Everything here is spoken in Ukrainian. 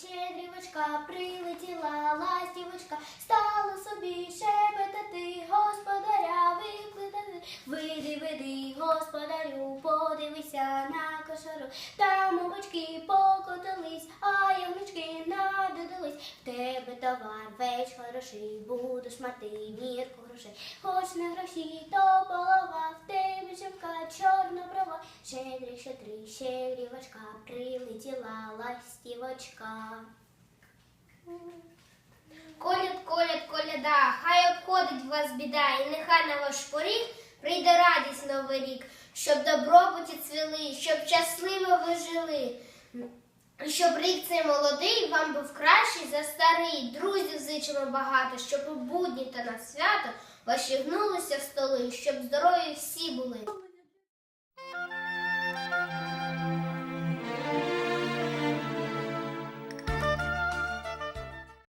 щедрівочка, прилетіла ластівочка, стала собі шепетати, господаря викликати. Види, види, господарю, подивися на кошару. Там овочки покотились, а ягнички надодались. В тебе товар весь хороший, будеш мати мірку грошей. Хоч не гроші, то полова, в тебе жінка чорна права, щедрі, щедрі, щедрівочка, прилетіла ластівочка. Коляд, коляд, коляда, хай обходить вас біда, і нехай на ваш поріг прийде радість новий рік, щоб добробуті цвіли, щоб щасливо ви жили. Щоб рік цей молодий вам був кращий за старий. Друзів зичимо багато, щоб у будні та на свято ваші гнулися в столи, щоб здорові всі були.